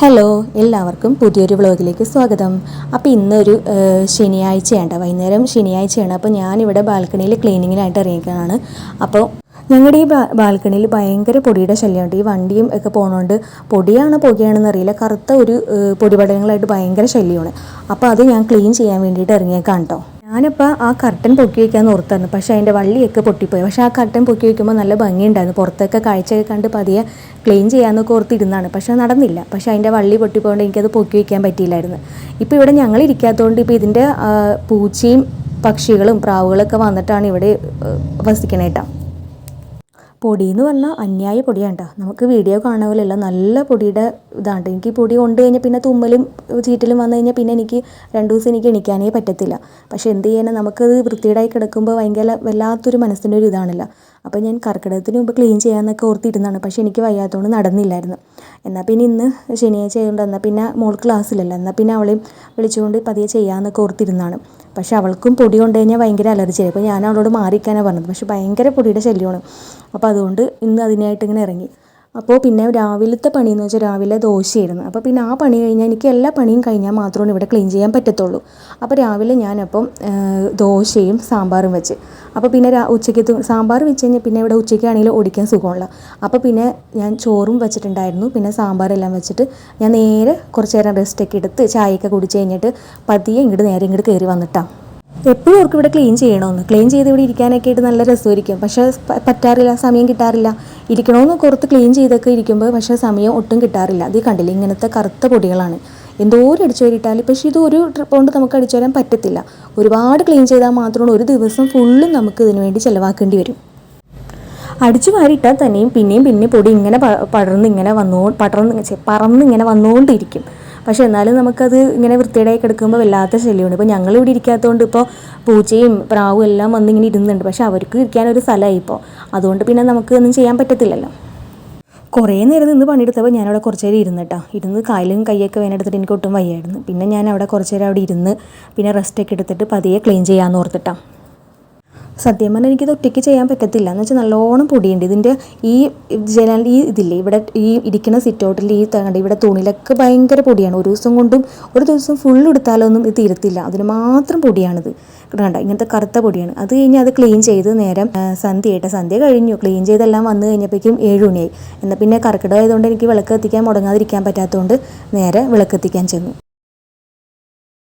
Hello എല്ലാവർക്കും പുതിയൊരു വ്ളോഗിലേക്ക് സ്വാഗതം. അപ്പോൾ ഇന്നൊരു ശനിയാഴ്ചയാണ് വൈകുന്നേരം ശനിയാഴ്ചയാണ്. അപ്പോൾ ഞാനിവിടെ ബാൽക്കണിയിൽ ക്ലീനിങ്ങിനായിട്ട് ഇറങ്ങിയിരിക്കുകയാണ്. അപ്പോൾ ഞങ്ങളുടെ ഈ ബാൽക്കണിയിൽ ഭയങ്കര പൊടിയുടെ ശല്യമുണ്ട്. ഈ വണ്ടിയും ഒക്കെ പോകണോണ്ട് പൊടിയാണ് പുകയാണെന്ന് അറിയില്ല. കറുത്ത ഒരു പൊടിപടലങ്ങളായിട്ട് ഭയങ്കര ശല്യമാണ്. അപ്പോൾ അത് ഞാൻ ക്ലീൻ ചെയ്യാൻ വേണ്ടിയിട്ട് ഇറങ്ങിയേക്കാം കേട്ടോ ഞാനിപ്പോൾ ആ കർട്ടൻ പൊക്കി വയ്ക്കാൻ ഓർത്തായിരുന്നു. പക്ഷേ അതിന്റെ വള്ളിയൊക്കെ പൊട്ടിപ്പോയി. പക്ഷേ ആ കർട്ടൻ പൊക്കി വയ്ക്കുമ്പോൾ നല്ല ഭംഗിയുണ്ടായിരുന്നു. പുറത്തൊക്കെ കാഴ്ചയൊക്കെ കണ്ട് പതിയെ ക്ലീൻ ചെയ്യാമെന്നൊക്കെ ഓർത്തിരുന്നാണ് പക്ഷേ നടന്നില്ല. പക്ഷേ അതിന്റെ വള്ളി പൊട്ടിപ്പോകൊണ്ട് എനിക്കത് പൊക്കി വയ്ക്കാൻ പറ്റിയില്ലായിരുന്നു. ഇപ്പോൾ ഇവിടെ ഞങ്ങൾ ഇരിക്കാത്തതുകൊണ്ട് ഇപ്പോൾ ഇതിന്റെ പൂച്ചയും പക്ഷികളും പ്രാവുകളൊക്കെ വന്നിട്ടാണ് ഇവിടെ വസിക്കണേട്ടാ പൊടി എന്ന് പറഞ്ഞാൽ അന്യായ പൊടിയാണ് കേട്ടോ നമുക്ക് വീഡിയോ കാണുമല്ലോ നല്ല പൊടിയുടെ ഇതാണ് എനിക്ക് പൊടി കൊണ്ട് കഴിഞ്ഞാൽ പിന്നെ തുമ്മലും ചീറ്റലും വന്നു കഴിഞ്ഞാൽ പിന്നെ എനിക്ക് രണ്ട് ദിവസം എനിക്ക് എണിക്കാനേ പറ്റത്തില്ല. പക്ഷേ എന്ത് ചെയ്യാനാണ് നമുക്കത് വൃത്തിയേടായി കിടക്കുമ്പോൾ ഭയങ്കര വല്ലാത്തൊരു മനസ്സിന്റെ ഒരു ഇതാണല്ലോ. അപ്പോൾ ഞാൻ കർക്കിടകത്തിന് മുമ്പ് ക്ലീൻ ചെയ്യാമെന്നൊക്കെ ഓർത്തിരുന്നാണ് പക്ഷേ എനിക്ക് വയ്യാത്തതുകൊണ്ട് നടന്നില്ലായിരുന്നു. എന്നാൽ പിന്നെ ഇന്ന് ശനിയാഴ്ച ആയതുകൊണ്ട് എന്നാൽ പിന്നെ മോൾ ക്ലാസ്സിലല്ല എന്നാൽ പിന്നെ അവളെയും വിളിച്ചുകൊണ്ട് പതിയെ ചെയ്യാമെന്നൊക്കെ ഓർത്തിരുന്നാണ് പക്ഷേ അവൾക്കും പൊടി കൊണ്ടു കഴിഞ്ഞാൽ ഭയങ്കര അലർജിയായി. അപ്പോൾ ഞാൻ അവളോട് മാറിക്കാനാണ് പറഞ്ഞത്. പക്ഷേ ഭയങ്കര പൊടിയുടെ ശല്യമാണ്. അപ്പോൾ അതുകൊണ്ട് ഇന്ന് അതിനായിട്ട് ഇങ്ങനെ ഇറങ്ങി. അപ്പോൾ പിന്നെ രാവിലത്തെ പണിയെന്ന് വെച്ചാൽ രാവിലെ ദോശയായിരുന്നു. അപ്പോൾ പിന്നെ ആ പണി കഴിഞ്ഞാൽ എനിക്ക് എല്ലാ പണിയും കഴിഞ്ഞാൽ മാത്രമാണ് ഇവിടെ ക്ലീൻ ചെയ്യാൻ പറ്റത്തുള്ളൂ. അപ്പോൾ രാവിലെ ഞാനപ്പം ദോശയും സാമ്പാറും വെച്ച്. അപ്പോൾ പിന്നെ ഉച്ചയ്ക്ക് സാമ്പാർ വെച്ച് കഴിഞ്ഞാൽ പിന്നെ ഇവിടെ ഉച്ചയ്ക്കാണെങ്കിൽ ഓടിക്കാൻ സുഖമുള്ള. അപ്പോൾ പിന്നെ ഞാൻ ചോറും വെച്ചിട്ടുണ്ടായിരുന്നു. പിന്നെ സാമ്പാറെല്ലാം വെച്ചിട്ട് ഞാൻ നേരെ കുറച്ച് നേരം റെസ്റ്റൊക്കെ എടുത്ത് ചായയൊക്കെ കുടിച്ച് കഴിഞ്ഞിട്ട് പതിയെ ഇങ്ങോട്ട് നേരെ ഇങ്ങോട്ട് കയറി വന്നിട്ടാണ് എപ്പോഴും അവർക്ക് ഇവിടെ ക്ലീൻ ചെയ്യണമെന്ന്. ക്ലീൻ ചെയ്ത് ഇവിടെ ഇരിക്കാനൊക്കെ ആയിട്ട് നല്ല രസമായിരിക്കും. പക്ഷേ പറ്റാറില്ല സമയം കിട്ടാറില്ല. ഇരിക്കണമെന്ന് കുറത്ത് ക്ലീൻ ചെയ്തൊക്കെ ഇരിക്കുമ്പോൾ പക്ഷേ സമയം ഒട്ടും കിട്ടാറില്ല. അത് കണ്ടില്ല? ഇങ്ങനത്തെ കറുത്ത പൊടികളാണ്. എന്തോരം അടിച്ചു വരിട്ടാലും പക്ഷേ ഇത് ഒരു ട്രിപ്പ് കൊണ്ട് നമുക്ക് അടിച്ചു വരാൻ പറ്റത്തില്ല. ഒരുപാട് ക്ലീൻ ചെയ്താൽ മാത്രമാണ് ഒരു ദിവസം ഫുള്ളും നമുക്ക് ഇതിനു വേണ്ടി ചിലവാക്കേണ്ടി വരും. അടിച്ചു വാരിയിട്ടാൽ തന്നെയും പിന്നെയും പിന്നെ പൊടി ഇങ്ങനെ പടർന്ന് ഇങ്ങനെ വന്നോ പടർന്ന് പറന്ന് ഇങ്ങനെ വന്നുകൊണ്ടിരിക്കും പക്ഷെ എന്നാലും നമുക്കത് ഇങ്ങനെ വൃത്തിയേടായി കിടക്കുമ്പോൾ വല്ലാത്ത ശല്യമാണ് ഇപ്പോൾ ഞങ്ങൾ ഇവിടെ ഇരിക്കാത്തതുകൊണ്ട് ഇപ്പോൾ പൂച്ചയും പ്രാവും എല്ലാം വന്നിങ്ങനെ ഇരുന്നുണ്ട്. പക്ഷെ അവർക്ക് ഇരിക്കാനൊരു സ്ഥലമായി ഇപ്പോൾ. അതുകൊണ്ട് പിന്നെ നമുക്ക് ഒന്നും ചെയ്യാൻ പറ്റത്തില്ലല്ലോ. കുറേ നേരം നിന്ന് പണിയെടുത്തപ്പോൾ ഞാനവിടെ കുറച്ച് നേരം ഇരുന്നിട്ടാ ഇരുന്ന് കാലും കൈയൊക്കെ വേനെടുത്തിട്ട് എനിക്ക് ഒട്ടും വയ്യായിരുന്നു. പിന്നെ ഞാൻ അവിടെ കുറച്ച് നേരം അവിടെ ഇരുന്ന് പിന്നെ റെസ്റ്റൊക്കെ എടുത്തിട്ട് പതിയെ ക്ലീൻ ചെയ്യാമെന്ന് ഓർത്തിട്ടാ സത്യം പറഞ്ഞാൽ എനിക്കിത് ഒറ്റയ്ക്ക് ചെയ്യാൻ പറ്റത്തില്ല. എന്ന് വെച്ചാൽ നല്ലോണം പൊടിയുണ്ട്. ഇതിന്റെ ഈ ജനൽ ഈ ഇതില്ലേ ഇവിടെ ഈ ഇരിക്കുന്ന സിറ്റൗട്ടിൽ ഈ തേണ്ട ഇവിടെ തുണിയിലൊക്കെ ഭയങ്കര പൊടിയാണ്. ഒരു ദിവസം കൊണ്ടും ഒരു ദിവസം ഫുൾ എടുത്താലൊന്നും ഇത് തീരത്തില്ല. അതിന് മാത്രം പൊടിയാണിത്. കണ്ട ഇങ്ങനത്തെ കറുത്ത പൊടിയാണ്. അത് കഴിഞ്ഞ് അത് ക്ലീൻ ചെയ്ത് നേരം സന്ധ്യ സന്ധ്യയായിട്ട് സന്ധ്യ കഴിഞ്ഞു. ക്ലീൻ ചെയ്തെല്ലാം വന്നു കഴിഞ്ഞപ്പോഴേക്കും ഏഴ് മണിയായി. എന്നാൽ പിന്നെ കർക്കിടകം ആയതുകൊണ്ട് എനിക്ക് വിളക്ക് എത്തിക്കാൻ മുടങ്ങാതിരിക്കാൻ പറ്റാത്തതുകൊണ്ട് നേരെ വിളക്ക് എത്തിക്കാൻ ചെന്നു.